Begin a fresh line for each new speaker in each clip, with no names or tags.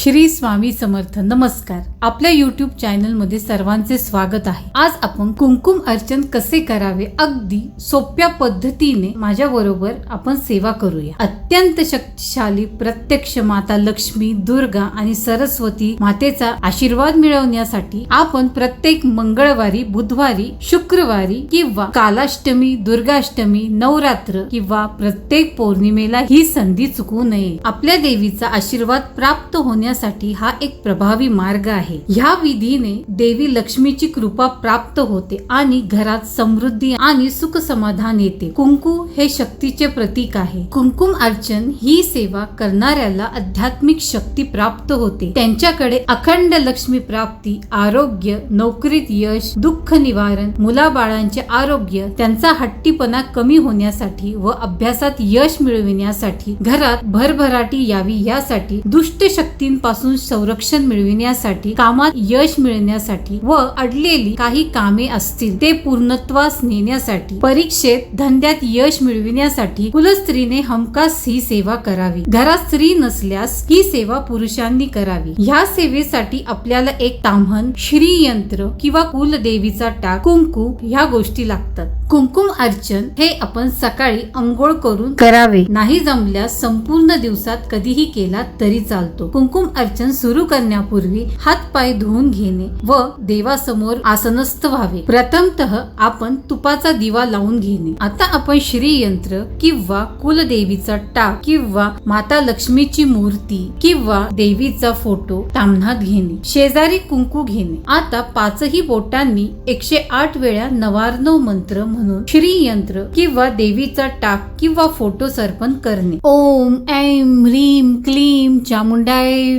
श्री स्वामी समर्थ. नमस्कार. आपल्या युट्यूब चॅनलमध्ये सर्वांचे स्वागत आहे. आज आपण कुंकुम अर्चन कसे करावे अगदी सोप्या पद्धतीने माझ्या बरोबर आपण सेवा करूया. अत्यंत शक्तिशाली प्रत्यक्ष माता लक्ष्मी दुर्गा आणि सरस्वती मातेचा आशीर्वाद मिळवण्यासाठी आपण प्रत्येक मंगळवारी बुधवारी शुक्रवारी किंवा कालाष्टमी दुर्गाष्टमी नवरात्र किंवा प्रत्येक पौर्णिमेला ही संधी चुकवू नये. आपल्या देवीचा आशीर्वाद प्राप्त होण्या करण्यासाठी हा एक प्रभावी मार्ग आहे. ह्या विधीने देवी लक्ष्मीची कृपा प्राप्त होते आणि घरात समृद्धी आणि सुख समाधान येते. कुंकू हे शक्तीचे प्रतीक आहे. कुंकुम अर्चन ही सेवा करणाऱ्याला आध्यात्मिक शक्ती प्राप्त होते. त्यांच्याकडे अखंड लक्ष्मी प्राप्ती आरोग्य नोकरीत यश दुःख निवारण मुलाबाळांचे आरोग्य त्यांचा हट्टीपणा कमी होण्यासाठी व अभ्यासात यश मिळविण्यासाठी घरात भरभराटी यावी यासाठी दुष्ट शक्तींपासून संरक्षण मिळविण्यासाठी कामात यश मिळण्यासाठी व अडलेली काही कामे असतील ते पूर्णत्वास नेण्यासाठी परीक्षेत धंद्यात यश मिळविण्यासाठी कुलस्त्रीने हमखास ही सेवा करावी. घरात स्त्री नसल्यास ही सेवा पुरुषांनी करावी. ह्या सेवेसाठी आपल्याला एक ताम्हण श्रीयंत्र किंवा कुलदेवीचा टाक कुंकू ह्या गोष्टी लागतात. कुंकुम अर्चन हे आपण सकाळी अंघोळ करून करावे. नाही जमल्यास संपूर्ण दिवसात कधीही केला तरी चालतो. कुंकुम अर्चन सुरू करण्यापूर्वी हात पाय धुवून घेणे व देवासमोर आसनस्थ व्हावे. प्रथमतः आपण तुपाचा दिवा लावून घेणे. आता आपण श्रीयंत्र किंवा कुलदेवीचा टाक किंवा माता लक्ष्मीची मूर्ती किंवा देवीचा फोटो तामणात घेणे. शेजारी कुंकू घेणे. आता पाचही बोटांनी एकशे आठ वेळा नवार्णव मंत्र म्हणून श्रीयंत्र किंवा देवीचा टाक किंवा फोटो सर्पण करणे. ओम ऐम ह्रीम क्लीम चामुंडाय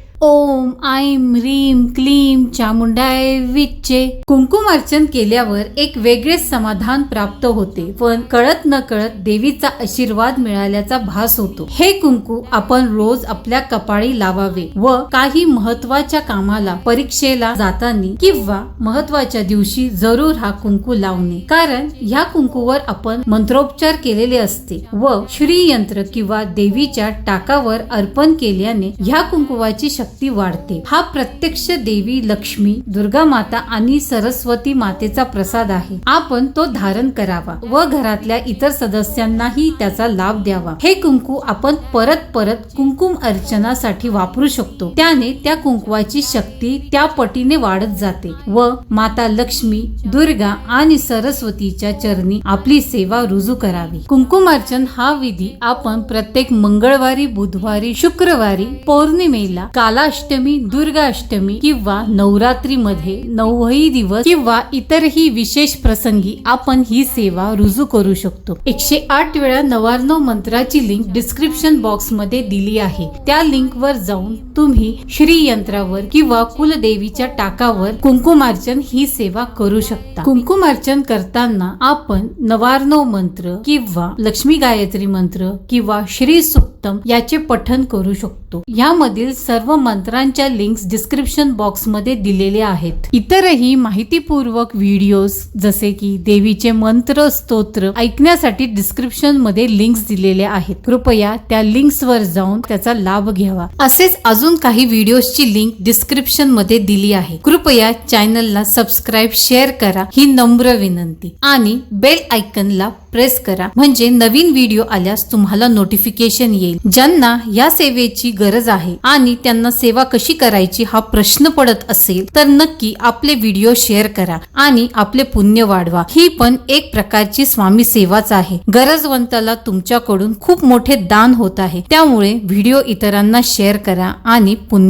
ओम आईम रीम क्लीम चामुंडाय विच्चे. कुंकुम अर्चन केल्यावर एक वेगळेच समाधान प्राप्त होते. पण कळत न कळत देवीचा आशीर्वाद मिळाल्याचा भास होतो. हे कुंकू आपण रोज आपल्या कपाळी लावावे व काही महत्त्वाच्या कामाला परीक्षेला जाताना किंवा महत्त्वाच्या दिवशी जरूर हा कुंकू लावणे. कारण ह्या कुंकूवर आपण मंत्रोपचार केलेले असते व श्रीयंत्र किंवा देवीच्या टाकावर अर्पण केल्याने ह्या कुंकुवाची शक्ती शक्ती वाढते. हा प्रत्यक्ष देवी लक्ष्मी दुर्गा माता आणि सरस्वती मातेचा प्रसाद आहे. आपण तो धारण करावा व घरातल्या इतर सदस्यांनाही त्याचा लाभ द्यावा. हे कुंकू आपण परत परत कुंकुम अर्चनासाठी वापरू शकतो. त्याने त्या कुंकवाची शक्ती त्या पटीने वाढत जाते व माता लक्ष्मी दुर्गा आणि सरस्वतीच्या चरणी आपली सेवा रुजू करावी. कुंकुम अर्चन हा विधी आपण प्रत्येक मंगळवारी बुधवारी शुक्रवारी पौर्णिमेला काला कालाष्टमी दुर्गाष्टमी किंवा नवरात्रीमध्ये नऊही दिवस किंवा इतरही विशेष प्रसंगी आपण ही सेवा रुजू करू शकतो. एकशे आठ वेळा नवार्णव मंत्राची लिंक डिस्क्रिप्शन बॉक्समध्ये दिली आहे. त्या लिंक वर जाऊन तुम्ही श्री यंत्रावर किंवा कुलदेवीच्या टाकावर कुंकुमार्चन ही सेवा करू शकता. कुंकुमार्चन करताना आपण नवार्णव मंत्र किंवा लक्ष्मी गायत्री मंत्र किंवा श्री उत्तम याचे पठन करू शकतो. यामधील सर्व मंत्रांच्या लिंक्स डिस्क्रिप्शन बॉक्समध्ये दिलेले आहेत. इतरही माहितीपूर्वक व्हिडिओज जसे की देवीचे मंत्र स्तोत्र ऐकण्यासाठी डिस्क्रिप्शनमध्ये लिंक्स दिलेले आहेत. कृपया त्या लिंक्स वर जाऊन त्याचा लाभ घ्यावा. असेच अजून काही व्हिडिओजची लिंक डिस्क्रिप्शनमध्ये दिली आहे. कृपया चॅनलला सबस्क्राईब शेअर करा ही नम्र विनंती. आणि बेल आयकनला प्रेस करा. म्हणजे नवीन व्हिडिओ आल्यास तुम्हाला नोटिफिकेशन येईल. येईल ज्यांना या सेवेची गरज आहे आणि त्यांना सेवा कशी करायची हा प्रश्न पडत असेल तर नक्की आपले व्हिडिओ शेअर करा आणि आपले पुण्य वाढवा. ही पण एक प्रकारची स्वामी सेवाच आहे. गरजवंताला तुमच्याकडून खूप मोठे दान होत आहे. त्यामुळे व्हिडिओ इतरांना शेअर करा आणि पुण्य